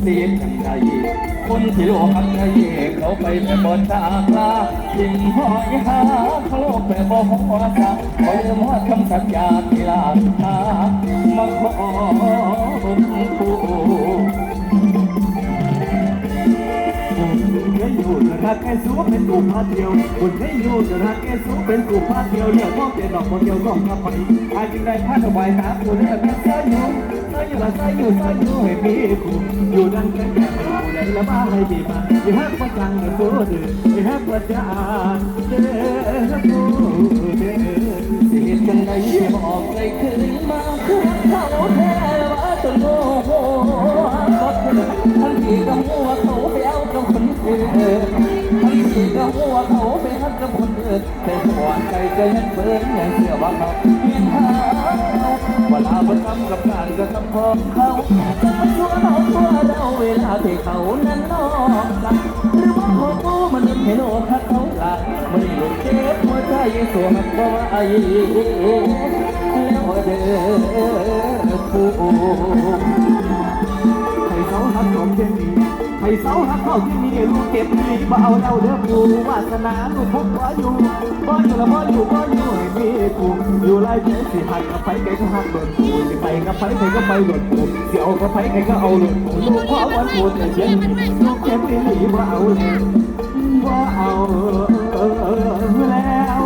เสียจังใดคนที่โลกอันใดเขาไปแต่บ่จากลาทิ้งหอยหาเขาโลกแต่บ่หัวซาคอยมอดคำสัญญาที่ลาทามาขอบุญผู้อยู่จะรักแค่สู้เป็นกูพาเดียวคนเห็นอยู่จะรักแค่สู้เป็นกูพาเดียวเนี่ยมองเป็นดอกคนเดียวก็กลับไปอาจึงได้พาถวายตากูเลือกแค่เสื้ออยู่เสื้ออยู่ ละเสื้อยู่เสื้ออยู่ให้พี่กูอยู่นั่นแค่แค่เป็นกูเลยละบ้าให้ดีมาอย่าฮักประจังเลยกูเดืออย่าฮักประจังเด้อกูเด้อสิเหตุจังใดบอกใจคืนมาคือเขาแท้ว่าจนโง่ทั้งที่ก็หัวเขาไปเอากับคนอื่นีก็หัวเขาไปหักกับคนอื่นแต่หัวใจจะยังเบิ่งยังเชื่อว่าเขาเพียงหาเวลาบ่ทำกับการก็ทำของเขาจะมาชั่วเราตัวเราเวลาที่เขานั้นนอกใจหรือว่าของกูมันเห็นโอ้ถ้าเขาหลายมันหลุดเจ็บหัวใจสวมก็ว่าไอ้แล้วเด้อผู้ เสาหักเข้าที่นี่ลูกเก็บดีบ่เอาเดาเด้อกูวาสนาลูกพกบ่อยู่บ่อยู่ละบ่อยู่บ่อยู่ให้มีกูอยู่ไรเจ๊สิหักกับไฟใครก็หักโดกูสิไปกับไฟใครก็ไปโดกูสิเอากับไฟใครก็เอาโดกูลูกความวันกูแต่เย็นลูกเก็บดีบ่เอาเลยบ่เอาแล้ว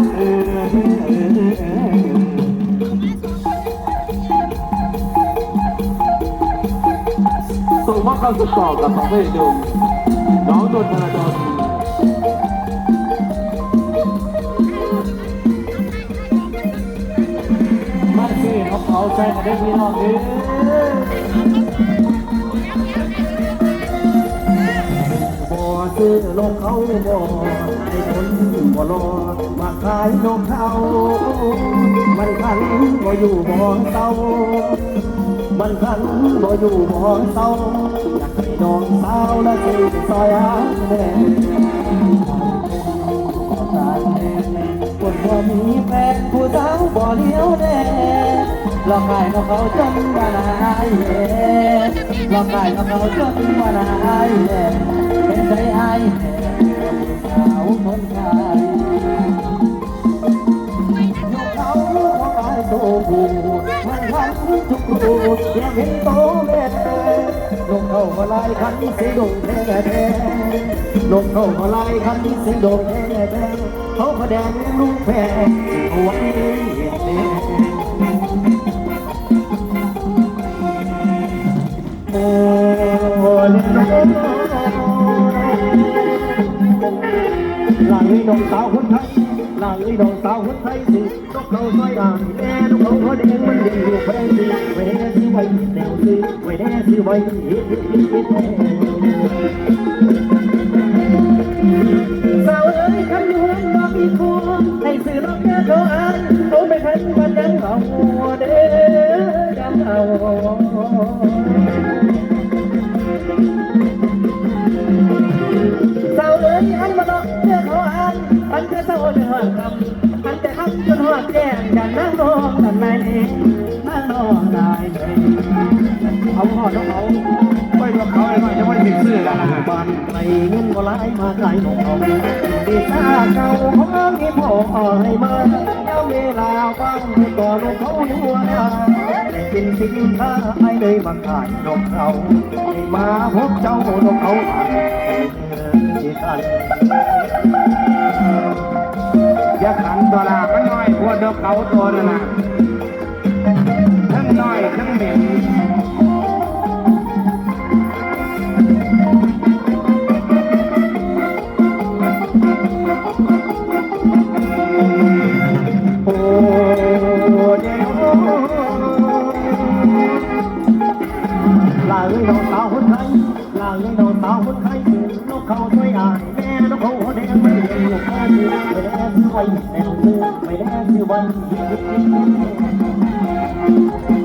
ส่งมอบความสุขต่อกับประเภทดุมน้องดนธนาดลมาสิเขาเขาแฟนกันได้พี่น้องเด้บ่ซื้อลงเขาบ่ให้คนบ่รอมาขายนมเขา มันคันบ่อยู่บ่เศร้า มันคันบ่อยู่บ่เศร้าอยากให้น้องสาวและสิซอยหาแม่ขอตายแน่คนบ่มีแฟนผู้สาวบ่เลี้ยวแน่หลอกขายกับเขาจนว่านาอายแย่หลอกขายกับเขาจนว่านาอายแย่เป็นใจอายแย่ผู้สาวคนขาย ทุกรูอยากเห็นโตแม่ลงเข้ามาลายคันสีดงแท้แท้ลงเข้ามาลายคันสีดงแท้แท้เขาแดงลูกแพ้เอาไว้เด็โอ้เล่นหลังนี้น้องสานไทยหลังนี้น้องสาวคนไทย สินกเขาซอยอ่างแม่นกเขาเขาแดงมันดีอยู่ เศร้าเนื้อคำอันจะฮักจนหัวแก้งกันนั่งนองนั่นนายเองนั่งนองนายเอาหอดเอาไปดอกเขาไอ้หน่อยจะไม่ถึงซื้อละบ้านในเงินก็ไหลมาไกลหนองดีตาเก่าของมีพ่อให้มาเจ้าเวลาบ้างต่อลงเขาอยู่นากินสิ่งข้าให้เลยมาขายนกเขาให้มาพบเจ้านกเขาอ่านที่กัน จะขันตัวลามันน้อยพวดเด็กเขาตัวนั่นนะทั้งน้อยทั้งเหม็น แนวซื้อไม่ได้ซื้อไว้ส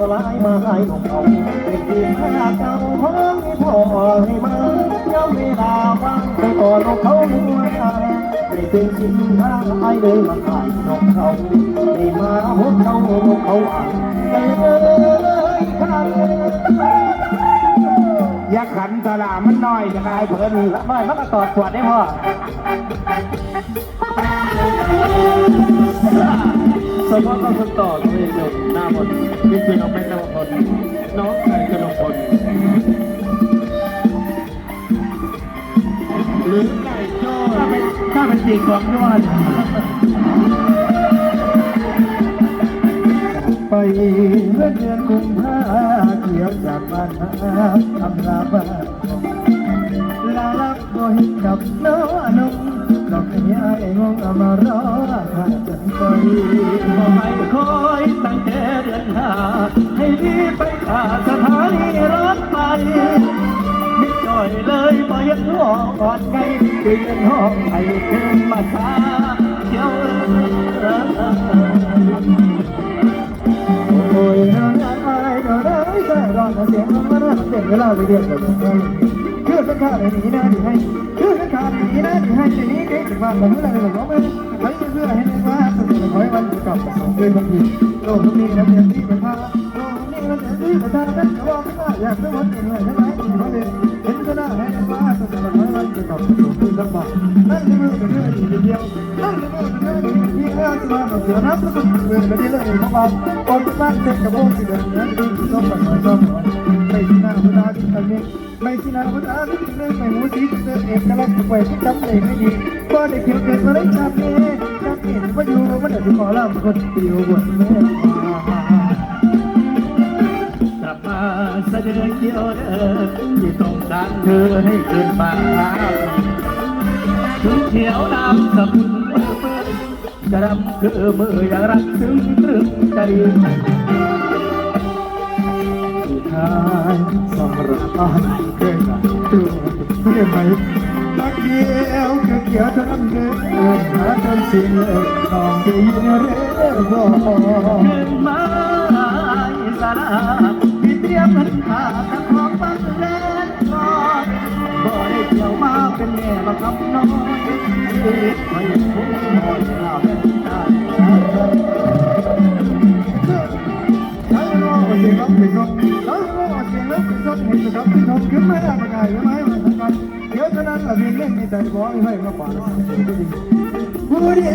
เงินมาลายมาให้ของเขาเป็นที่ข้าเก่าห้องให้พ่อให้มาย้ำเวลาว่างไปก่อนของเขาหัวใจไม่เป็นสิ่งทางไอ้เลยมาขายของเขาได้มาพบเขาเขาอ่านเลยข้าอยาขันตลามันน้อยจะได้เพิ่นไม่มันก็ตอดขวดได้พ่อ สมมติเราคนต่อตัวเองเลยหน้าบนนี่คือน้องแม็กซ์นวพลน้องไก่กระดกพลหรือไก่โจ้ถ้าเป็นถ้าเป็นปีกของยอดไปเมื่อเดือนกุมภาเกี่ยวจากบ้านนาอำลาบ้านลาลับก็เห็นกับน้องนงหลอก ให้ไอ้งงเอามารอหาจนไปขอให้คอยตั้งแต่เดือนหน้าให้รีบไปขาสถานีรถไฟนิดหน่อยเลยบ่ยังห้องอ่อนไงเปลี่ยนห้องให้เดินมาช้าเที่ยวเออโอ้ยน้องไอ้น้องไอ้ใจร้อนเสียงมันเสียงเวลาเรียกกัน คือสักขาหนีนะดีให้คือสักขาหนีนะดีให้ทีนี้เด็กว่าผมไม่ได้หรอกแม่ใครเพื่อให้ได้ว่าสุดท้ายวันกลับสองเดือนบางทีโลกนี้นะเพียงที่เป็นท่าโลกนี้นะเพียงที่เป็นท่าแต่ว่าไม่ได้อยากจะวันกันเลยใช่ไหมที่เลยเห็นก็ได้ให้ว่าสุดท้ายวันกลับสองเดือนลำบากนั่นคือมือเป็นเรื่องเดียวนั่นคือมือเป็นเรื่องที่งานมาเสียน้ำสุดเดือนไม่ได้เลยเพราะว่าก่อนจะมาเสร็จกับโอ้สิเดือนนั้นดีต้องมาหน่อยต้องหน่อยไม่ที่หน้าพุทธาที่ตอนนี้ไม่ที่หน้าพุทธาที่เรื่องไม่ หูสีเสื้อเอกลักษณ์ไว้ที่จำเลยไม่ดีก็ได้เกี่ยวกับอะไรชาตินี้ชาตินี้มาอยู่มันจะขอลาคนเดียวบนแม่กลับมาเสด็จเกี่ยวเดินที่ต้องการเธอให้คืนมาถึงเขียวน้ำสมุนเมื่อเมื่อกระดำคือมืออยางรักซึ้งตรึงใจ ทายสองรักอ่อนเคยกันตัวเพื่อไหมรักเดียวคือเกี่ยวทำเดินหาจนสิ้นต้องได้ยินเรื่องรอเงินมาอิสระที่เตรียมมันขาดของบังเอิญก่อนบ่ได้เกี่ยวมาเป็นแม่มาคำน้อยชีวิตมันคง ดังอภิเล่นกันต่ร้องให้มาขวานผู้ดี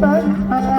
เป็นอะไร